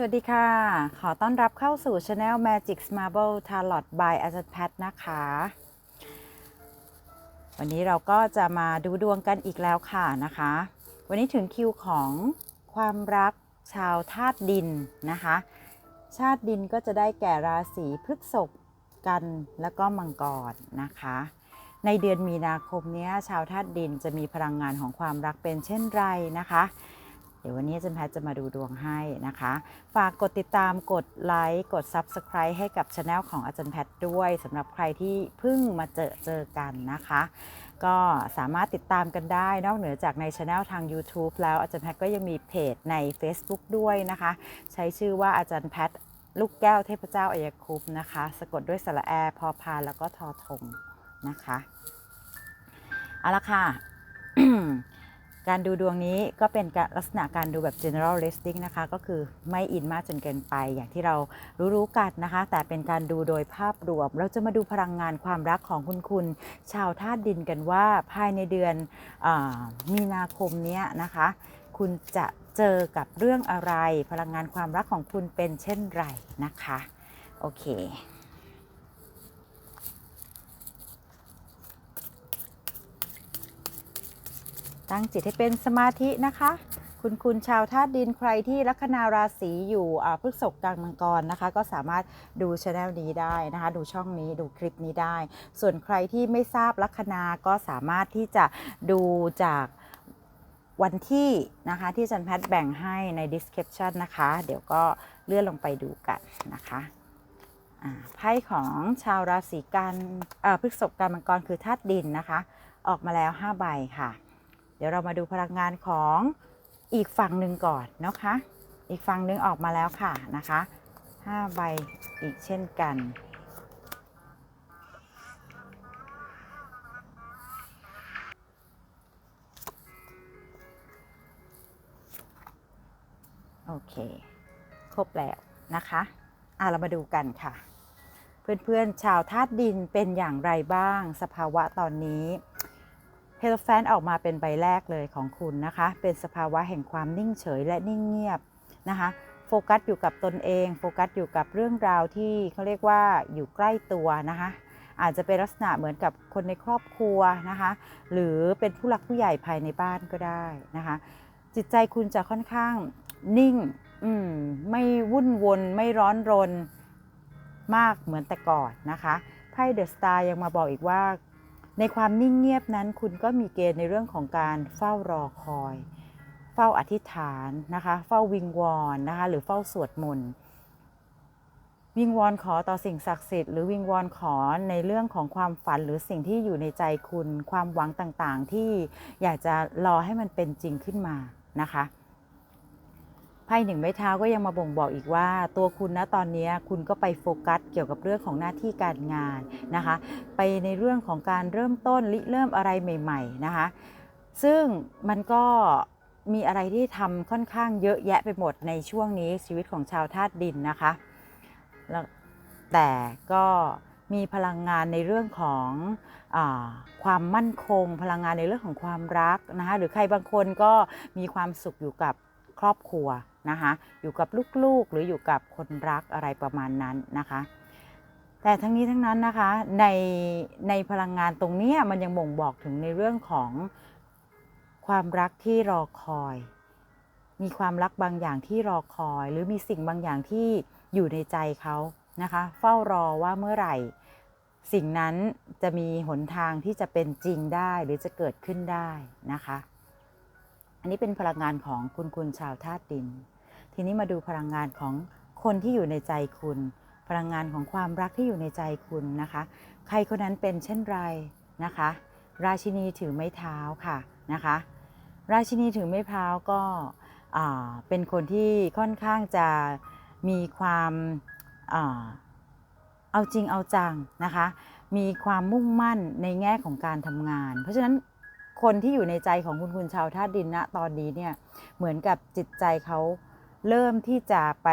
สวัสดีค่ะ ขอต้อนรับเข้าสู่ Channel Magic Marble Tarot by อาจารย์แพทนะคะ วันนี้เราก็จะมาดูดวงกันอีกแล้วค่ะนะคะ วันนี้ถึงคิวของความรักชาวธาตุดินนะคะ ชาติดินก็จะได้แก่ราศีพฤษภกันแล้วก็มังกรนะคะ ในเดือนมีนาคมนี้ชาวธาตุดินจะมีพลังงานของความรักเป็นเช่นไรนะคะ เดี๋ยววันนี้อาจันแพทย์จะมาดูดวงให้นะคะ ฝากกดติดตามกดไลค์กด Subscribe ให้กับช anel ของอาจารย์แพทย์ด้วยสำหรับใครที่เพิ่งมาเจอเจอกันนะคะ ก็สามารถติดตามกันได้นอกเหนือจากในช anel ทาง YouTube แล้วอาจารย์แพทย์ก็ยังมีเพจใน Facebook ด้วยนะคะ ใช้ชื่อว่าอาจารย์แพทย์ลูกแก้วเทพเจ้าอัยคุปต์นะคะ สะกดด้วยสระแอพอพานแล้วก็ทอทงนะคะเอาละค่ะ การดูดวงนี้ก็เป็นลักษณะการดูแบบ general listing นะคะ ก็คือไม่อินมากจนเกินไป อย่างที่เรารู้ๆกันนะคะ แต่เป็นการดูโดยภาพรวม เราจะมาดูพลังงานความรักของคุณคุณ ชาวธาตุดินกันว่าภายในเดือนอมีนาคมนี้นะคะ คุณจะเจอกับเรื่องอะไร พลังงานความรักของคุณเป็นเช่นไรนะคะ โอเค ตั้งจิตให้เป็นสมาธินะคะ คุณคุณชาวธาตุดินใครที่ลัคนาราศีอยู่พฤกษภกลางมังกรนะคะ ก็สามารถดูช anel นี้ได้นะคะ ดูช่องนี้ดูคลิปนี้ได้ ส่วนใครที่ไม่ทราบลัคนาก็สามารถที่จะดูจากวันที่นะคะที่จันแพทย์แบ่งให้ใน description นะคะ เดี๋ยวก็เลื่อนลงไปดูกันนะคะไพ่ของชาวราศีกันพฤกษภกลางมังกรคือธาตุดินนะคะ ออกมาแล้ว 5 ใบค่ะ เดี๋ยวเรามาดูพลังงานของอีกฝั่งหนึ่งก่อนนะคะ อีกฝั่งหนึ่งออกมาแล้วค่ะนะคะ5ใบอีกเช่นกัน โอเค ครบแล้วนะคะอะเรามาดูกันค่ะ เพื่อนๆ ชาวธาตุดินเป็นอย่างไรบ้าง สภาวะตอนนี้ เฮลแฟนออกมาเป็นใบแรกเลยของคุณนะคะ เป็นสภาวะแห่งความนิ่งเฉยและนิ่งเงียบนะคะโฟกัสอยู่กับตนเอง โฟกัสอยู่กับเรื่องราวที่เขาเรียกว่าอยู่ใกล้ตัวนะคะ อาจจะเป็นลักษณะเหมือนกับคนในครอบครัวนะคะ หรือเป็นผู้หลักผู้ใหญ่ภายในบ้านก็ได้นะคะ จิตใจคุณจะค่อนข้างนิ่งอืมไม่วุ่นวนไม่ร้อนรนมากเหมือนแต่ก่อนนะคะไพ่เดอะสตาร์ยังมาบอกอีกว่า ในความนิ่งเงียบนั้นคุณก็มีเกณฑ์ในเรื่องของการเฝ้ารอคอย เฝ้าอธิษฐานนะคะ เฝ้าวิงวอนนะคะ หรือเฝ้าสวดมนต์วิงวอนขอต่อสิ่งศักดิ์สิทธิ์หรือวิงวอนขอในเรื่องของความฝันหรือสิ่งที่อยู่ในใจคุณ ความหวังต่างๆ ที่อยากจะรอให้มันเป็นจริงขึ้นมานะคะ ไพ่หนึ่งไม้เท้าก็ยังมาบ่งบอกอีกว่า ตัวคุณนะตอนนี้คุณก็ไปโฟกัสเกี่ยวกับเรื่องของหน้าที่การงานนะคะ ไปในเรื่องของการเริ่มต้นริเริ่มอะไรใหม่ ๆนะคะ ซึ่งมันก็มีอะไรที่ทำค่อนข้างเยอะแยะไปหมดในช่วงนี้ชีวิตของชาวธาตุดินนะคะแล้วแต่ก็มีพลังงานในเรื่องของอความมั่นคง พลังงานในเรื่องของความรักนะคะหรือใครบางคนก็มีความสุขอยู่กับครอบครัว นะคะ อยู่กับลูกๆหรืออยู่กับคนรักอะไรประมาณนั้นนะคะ แต่ทั้งนี้ทั้งนั้นนะคะในในพลังงานตรงนี้มันยังบ่งบอกถึงในเรื่องของความรักที่รอคอย มีความรักบางอย่างที่รอคอย หรือมีสิ่งบางอย่างที่อยู่ในใจเขานะคะ เฝ้ารอว่าเมื่อไหร่ สิ่งนั้นจะมีหนทางที่จะเป็นจริงได้หรือจะเกิดขึ้นได้นะคะ นนี้เป็นพลังงานของคุณคุณชาวธาตุดิน ทีนี้มาดูพลังงานของคนที่อยู่ในใจคุณ พลังงานของความรักที่อยู่ในใจคุณนะคะ ใครคนนั้นเป็นเช่นไรนะคะ ราชินีถือไม้เท้าค่ะนะคะ ราชินีถือไม้เท้าก็เป็นคนที่ค่อนข้างจะมีความเอาจริงเอาจังนะคะ มีความมุ่งมั่นในแง่ของการทำงาน เพราะฉะนั้น คนที่อยู่ในใจของคุณคุณชาวธาตุดินณตอนนี้เนี่ยเหมือนกับจิตใจเขาเริ่มที่จะไป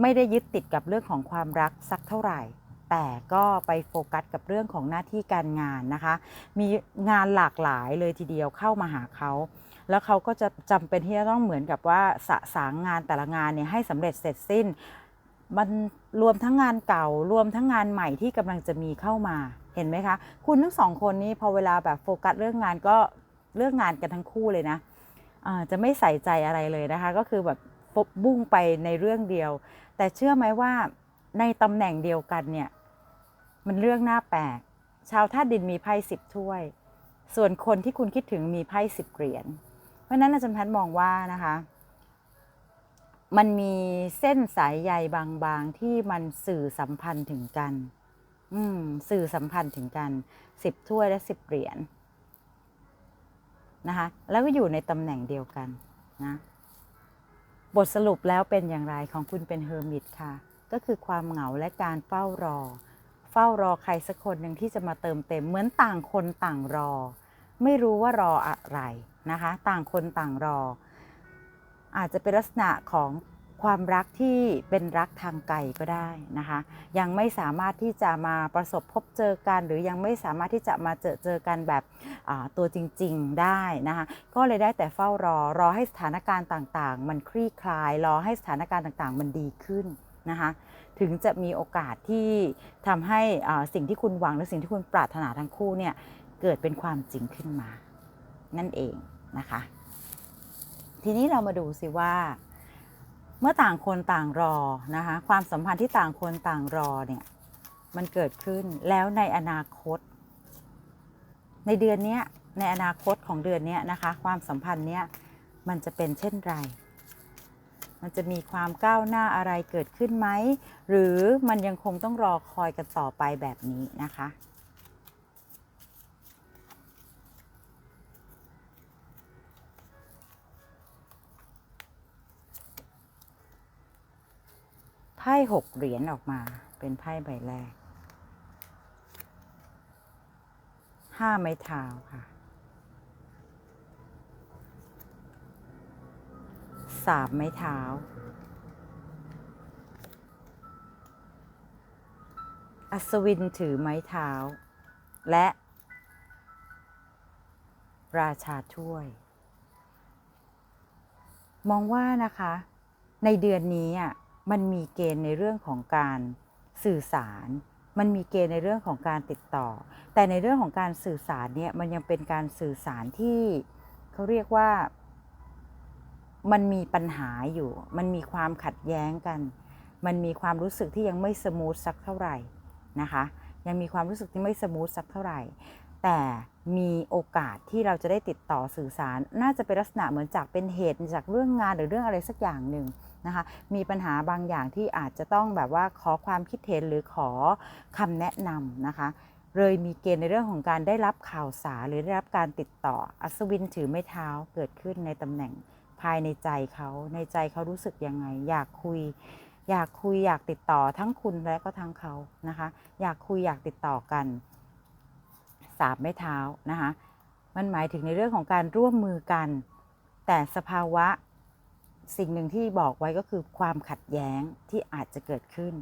ไม่ได้ยึดติดกับเรื่องของความรักสักเท่าไหร่ แต่ก็ไปโฟกัสกับเรื่องของหน้าที่การงานนะคะ มีงานหลากหลายเลยทีเดียวเข้ามาหาเขา แล้วเขาก็จะจำเป็นที่จะต้องเหมือนกับว่าสะสางงานแต่ละงานเนี่ยให้สำเร็จเสร็จสิ้น มันรวมทั้งงานเก่ารวมทั้งงานใหม่ที่กำลังจะมีเข้ามา เห็นไหมคะ คุณทั้งสองคนนี้พอเวลาแบบโฟกัสเรื่องงานก็เรื่องงานกันทั้งคู่เลยนะจะไม่ใส่ใจอะไรเลยนะคะ ก็คือแบบบุ้งไปในเรื่องเดียว แต่เชื่อไหมว่าในตำแหน่งเดียวกันเนี่ยมันเรื่องน่าแปลก ชาวธาตุดินมีไพ่สิบถ้วย ส่วนคนที่คุณคิดถึงมีไพ่สิบเหรียญ เพราะฉะนั้นอาจารย์แพทย์มองว่านะคะ มันมีเส้นสายใยบางๆที่มันสื่อสัมพันธ์ถึงกัน อืม สื่อสัมพันธ์ถึงกันสิบถ้วยและสิบเหรียญนะคะ แล้วก็อยู่ในตำแหน่งเดียวกันนะ บทสรุปแล้วเป็นอย่างไรของคุณเป็นเฮอร์มิตค่ะ ก็คือความเหงาและการเฝ้ารอ เฝ้ารอใครสักคนหนึ่งที่จะมาเติมเต็ม เหมือนต่างคนต่างรอ ไม่รู้ว่ารออะไรนะคะ ต่างคนต่างรอ อาจจะเป็นลักษณะของ ความรักที่เป็นรักทางไกลก็ได้นะคะ ยังไม่สามารถที่จะมาประสบพบเจอกัน หรือยังไม่สามารถที่จะมาเจอเจอกันแบบตัวจริง ๆได้นะคะ ก็เลยได้แต่เฝ้ารอรอให้สถานการณ์ต่างๆ มันคลี่คลาย รอให้สถานการณ์ต่างๆ มันดีขึ้นนะคะถึงจะมีโอกาสที่ทำให้สิ่งที่คุณหวังหรือสิ่งที่คุณปรารถนาทั้งคู่เนี่ยเกิดเป็นความจริงขึ้นมา นั่นเองนะคะ ทีนี้เรามาดูสิว่า เมื่อต่างคนต่างรอนะคะความสัมพันธ์ที่ต่างคนต่างรอเนี่ยมันเกิดขึ้นแล้วในอนาคต ในเดือนนี้ในอนาคตของเดือนนี้นะคะความสัมพันธ์เนี้ยมันจะเป็นเช่นไร มันจะมีความก้าวหน้าอะไรเกิดขึ้นไหม หรือมันยังคงต้องรอคอยกันต่อไปแบบนี้นะคะ พ่หกเหรียญออกมา เป็นไพ่ใบแรกห้าไม้เท้าค่ะสามไม้เท้า อัศวินถือไม้เท้า และ ราชาถ้วย มองว่านะคะ ในเดือนนี้อะ มันมีเกณฑ์ในเรื่องของการสื่อสาร มันมีเกณฑ์ในเรื่องของการติดต่อ แต่ในเรื่องของการสื่อสารเนี่ยมันยังเป็นการสื่อสารที่เขาเรียกว่ามันมีปัญหาอยู่ มันมีความขัดแย้งกัน มันมีความรู้สึกที่ยังไม่สมูทสักเท่าไหร่นะคะ ยังมีความรู้สึกที่ไม่สมูทสักเท่าไหร่ แต่มีโอกาสที่เราจะได้ติดต่อสื่อสาร น่าจะเป็นลักษณะเหมือนจากเป็นเหตุจากเรื่องงานหรือเรื่องอะไรสักอย่างหนึ่งนะคะ มีปัญหาบางอย่างที่อาจจะต้องแบบว่าขอความคิดเห็นหรือขอคำแนะนำนะคะ เลยมีเกณฑ์ในเรื่องของการได้รับข่าวสารหรือได้รับการติดต่อ อัศวินถือไม้เท้าเกิดขึ้นในตำแหน่งภายในใจเขาในใจเขารู้สึกยังไง อยากคุย อยากคุยอยากติดต่อทั้งคุณและก็ทั้งเขานะคะ อยากคุยอยากติดต่อกัน สามไม้เท้านะคะมันหมายถึงในเรื่องของการร่วมมือกัน แต่สภาวะสิ่งหนึ่งที่บอกไว้ก็คือความขัดแย้งที่อาจจะเกิดขึ้น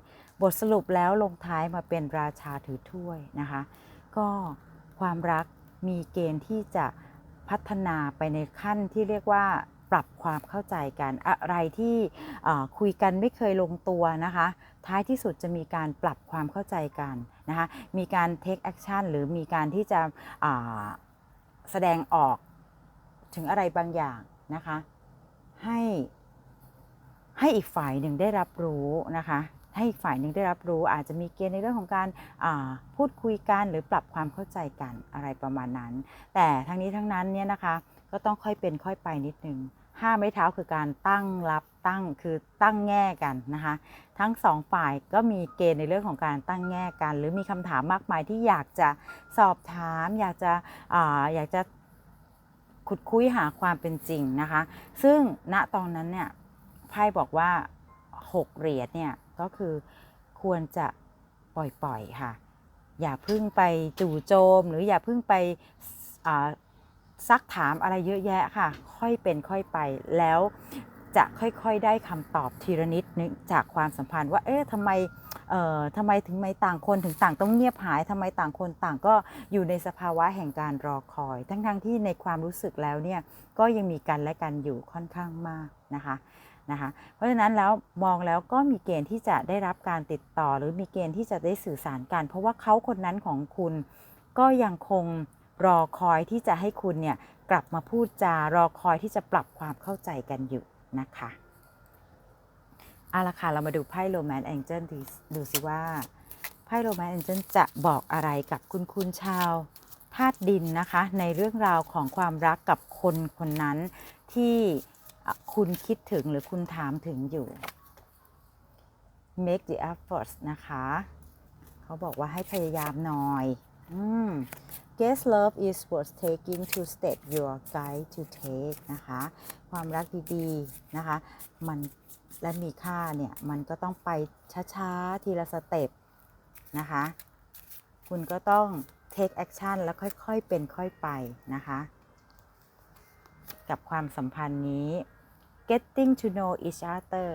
บทสรุปแล้วลงท้ายมาเป็นราชาถือถ้วยนะคะ ก็ความรักมีเกณฑ์ที่จะพัฒนาไปในขั้นที่เรียกว่า ปรับความเข้าใจกันอะไรที่คุยกันไม่เคยลงตัวนะคะ ท้ายที่สุดจะมีการปรับความเข้าใจกันนะคะมีการ take action หรือมีการที่จะแสดงออกถึงอะไรบางอย่างนะคะให้ให้อีกฝ่ายหนึ่งได้รับรู้นะคะให้อีกฝ่ายหนึ่งได้รับรู้อาจจะมีเกณฑ์ในเรื่องของการพูดคุยกันหรือปรับความเข้าใจกันอะไรประมาณนั้น แต่ทั้งนี้ทั้งนั้นเนี่ยนะคะก็ต้องค่อยเป็นค่อยไปนิดนึง ห้าไม้เท้าคือการตั้งรับตั้งคือตั้งแง่กันนะคะ ทั้งสองฝ่ายก็มีเกณฑ์ในเรื่องของการตั้งแง่กัน หรือมีคำถามมากมายที่อยากจะสอบถาม อยากจะออยากจะขุดคุยหาความเป็นจริงนะคะ ซึ่งณตอนนั้นเนี่ยไพ่บอกว่า 6 เหรียญเนี่ยก็คือควรจะปล่อยๆค่ะ อย่าพึ่งไปจู่โจม หรืออย่าพึ่งไป ซักถามอะไรเยอะแยะค่ะ ค่อยเป็นค่อยไปแล้วจะค่อยๆได้คำตอบทีละนิดนึงจากความสัมพันธ์ว่า เอ๊ะทำไมเอ่อทำไมถึงไม่ต่างคนถึงต่างต้องเงียบหายทำไมต่างคนต่างก็อยู่ในสภาวะแห่งการรอคอย ทั้งๆที่ในความรู้สึกแล้วเนี่ยก็ยังมีกันและกันอยู่ค่อนข้างมากนะคะนะคะเพราะฉะนั้นแล้วมองแล้วก็มีเกณฑ์ที่จะได้รับการติดต่อ หรือมีเกณฑ์ที่จะได้สื่อสารกัน เพราะว่าเขาคนนั้นของคุณก็ยังคง รอคอยที่จะให้คุณเนี่ยกลับมาพูดจารอคอยที่จะปรับความเข้าใจกันอยู่นะคะเอาละค่ะเรามาดูไพ่โรแมนต์แองเจิลดูสิว่าไพ่โรแมนต์แองเจิลจะบอกอะไรกับคุณคุณชาวธาตุดินนะคะ ในเรื่องราวของความรักกับคนคนนั้นที่คุณคิดถึงหรือคุณถามถึงอยู่ make the effort นะคะ เขาบอกว่าให้พยายามหน่อย Guess love is worth taking to step your guide to take นะคะ ความรักดีๆนะคะ มันและมีค่าเนี่ย มันก็ต้องไปช้าๆ ทีละสเต็ปนะคะ คุณก็ต้อง take action แล้วค่อยๆ เป็นค่อยไปนะคะ กับความสัมพันธ์นี้ getting to know each other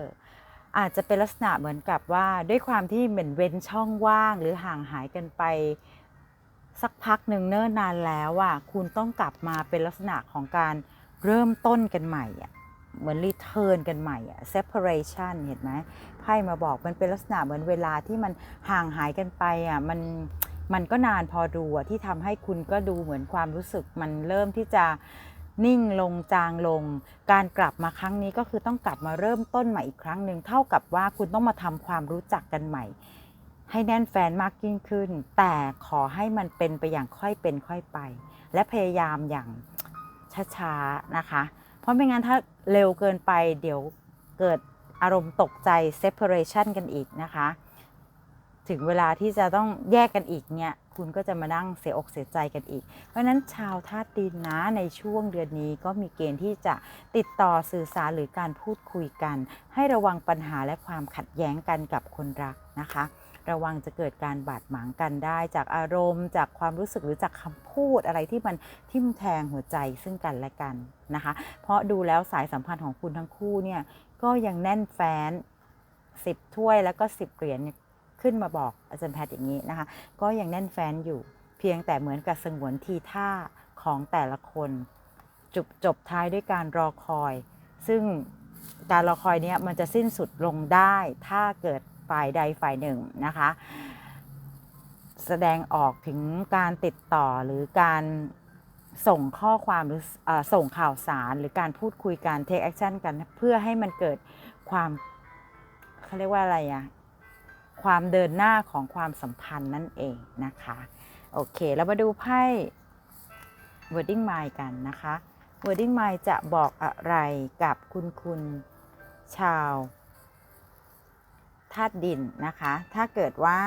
อาจจะเป็นลักษณะเหมือนกับว่าด้วยความที่เหมือนเว้นช่องว่างหรือห่างหายกันไป สักพักหนึ่งเนิ่นนานแล้วอะคุณต้องกลับมาเป็นลักษณะของการเริ่มต้นกันใหม่อะเหมือนรีเทิร์นกันใหม่อะ separation เห็นไหมไพ่มาบอกมันเป็นลักษณะเหมือนเวลาที่มันห่างหายกันไปอะมันมันก็นานพอดูอะที่ทำให้คุณก็ดูเหมือนความรู้สึกมันเริ่มที่จะนิ่งลงจางลง การกลับมาครั้งนี้ก็คือต้องกลับมาเริ่มต้นใหม่อีกครั้งหนึ่งเท่ากับว่าคุณต้องมาทำความรู้จักกันใหม่ ให้แน่นแฟนมากยิ่งขึ้น แต่ขอให้มันเป็นไปอย่างค่อยเป็นค่อยไป และพยายามอย่างช้าๆนะคะ เพราะไม่งั้นถ้าเร็วเกินไปเดี๋ยวเกิดอารมณ์ตกใจ separation กันอีกนะคะ ถึงเวลาที่จะต้องแยกกันอีกเนี่ย คุณก็จะมานั่งเสียอกเสียใจกันอีก เพราะฉะนั้นชาวธาตุดินนะในช่วงเดือนนี้ก็มีเกณฑ์ที่จะติดต่อสื่อสารหรือการพูดคุยกัน ให้ระวังปัญหาและความขัดแย้งกันกับคนรักนะคะ ระวังจะเกิดการบาดหมางกันได้ จากอารมณ์ จากความรู้สึกหรือจากคำพูดอะไรที่มันทิ่มแทงหัวใจซึ่งกันและกันนะคะ เพราะดูแล้วสายสัมพันธ์ของคุณทั้งคู่เนี่ยก็ยังแน่นแฟ้น10ถ้วยแล้วก็10เหรียญขึ้นมาบอกอาจารย์แพทย์อย่างนี้นะคะ ก็ยังแน่นแฟ้นอยู่ เพียงแต่เหมือนกับสงวนทีท่าของแต่ละคนจบจบท้ายด้วยการรอคอย ซึ่งการรอคอยเนี้ยมันจะสิ้นสุดลงได้ ถ้าเกิด ฝ่ายใดฝ่ายหนึ่งนะคะ แสดงออกถึงการติดต่อหรือการส่งข้อความหรือส่งข่าวสาร หรือการพูดคุยกัน take action กันเพื่อให้มันเกิดความเขาเรียกว่าอะไรอะความเดินหน้าของความสัมพันธ์นั่นเองนะคะ โอเคแล้วมาดูไพ่ wording mind กันนะคะ wording mind จะบอกอะไรกับคุณคุณชาว ธาตุดินนะคะ ถ้าเกิดว่า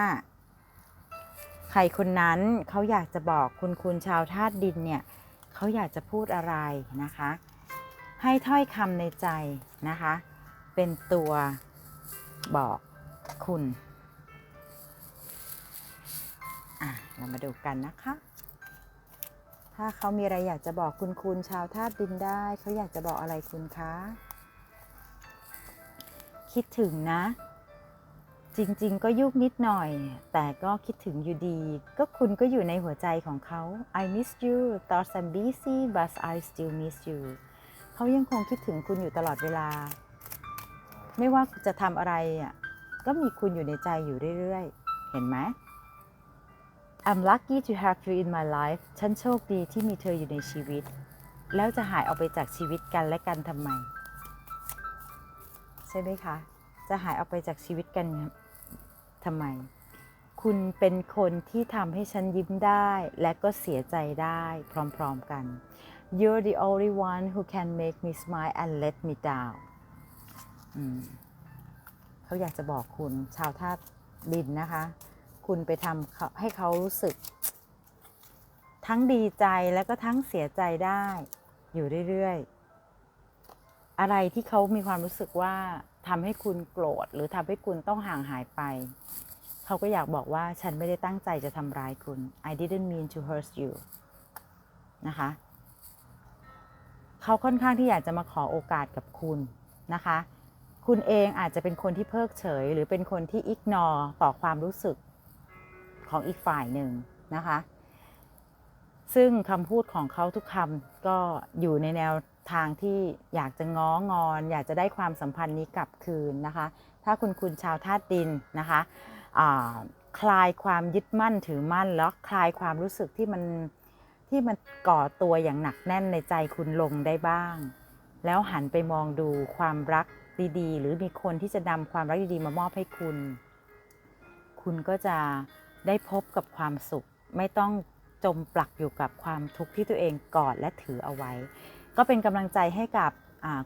ใครคนนั้นเขาอยากจะบอกคุณคุณชาวธาตุดินเนี่ยเขาอยากจะพูดอะไรนะคะ ให้ถ้อยคำในใจนะคะ เป็นตัวบอกคุณอะเรามาดูกันนะคะ ถ้าเขามีอะไรอยากจะบอกคุณคุณชาวธาตุดินได้ เขาอยากจะบอกอะไรคุณคะ คิดถึงนะ จริง ๆ ก็ยุกนิดหน่อย แต่ก็คิดถึงอยู่ดี ก็คุณก็อยู่ในหัวใจของเขา I miss you thoughts I'm busy but I still miss you เขายังคงคิดถึงคุณอยู่ตลอดเวลา ไม่ว่าจะทำอะไรอะก็มีคุณอยู่ในใจอยู่เรื่อยๆ เห็นไหม I'm lucky to have you in my life ฉันโชคดีที่มีเธออยู่ในชีวิต แล้วจะหายออกไปจากชีวิตกันและกันทำไม ใช่ไหมคะ จะหายออกไปจากชีวิตกัน ทำไม คุณเป็นคนที่ทำให้ฉันยิ้มได้ และก็เสียใจได้พร้อมๆกัน You're the only one who can make me smile and let me down เขาอยากจะบอกคุณชาวธาตุดินนะคะ คุณไปทำเขาให้เขารู้สึก ทั้งดีใจแล้วก็ทั้งเสียใจได้อยู่เรื่อยๆ อะไรที่เขามีความรู้สึกว่าทำให้คุณโกรธหรือทำให้คุณต้องห่างหายไป เขาก็อยากบอกว่าฉันไม่ได้ตั้งใจจะทำร้ายคุณ I didn't mean to hurt you นะคะ เขาค่อนข้างที่อยากจะมาขอโอกาสกับคุณนะคะ คุณเองอาจจะเป็นคนที่เพิกเฉย หรือเป็นคนที่อิกนอต่อความรู้สึกของอีกฝ่ายหนึ่งนะคะ ซึ่งคำพูดของเขาทุกคำก็อยู่ในแนว ทางที่อยากจะง้องอน อยากจะได้ความสัมพันธ์นี้กลับคืนนะคะ ถ้าคุณคุณชาวธาตุดินนะคะคลายความยึดมั่นถือมั่นแล้วคลายความรู้สึกที่มันที่มันก่อตัวอย่างหนักแน่นในใจคุณลงได้บ้าง แล้วหันไปมองดูความรักดีๆ หรือมีคนที่จะนำความรักดีๆมามอบให้คุณ คุณก็จะได้พบกับความสุข ไม่ต้องจมปลักอยู่กับความทุกข์ที่ตัวเองกอดและถือเอาไว้ ก็เป็นกำลังใจให้กับ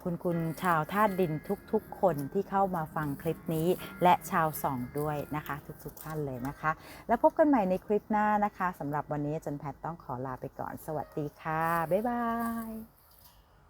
คุณคุณชาวธาตุดินทุกๆ คนที่เข้ามาฟังคลิปนี้ และชาวสองด้วยนะคะ ทุกๆท่านเลยนะคะ แล้วพบกันใหม่ในคลิปหน้านะคะสำหรับวันนี้จันแพทย์ต้องขอลาไปก่อน สวัสดีค่ะ บ๊ายบาย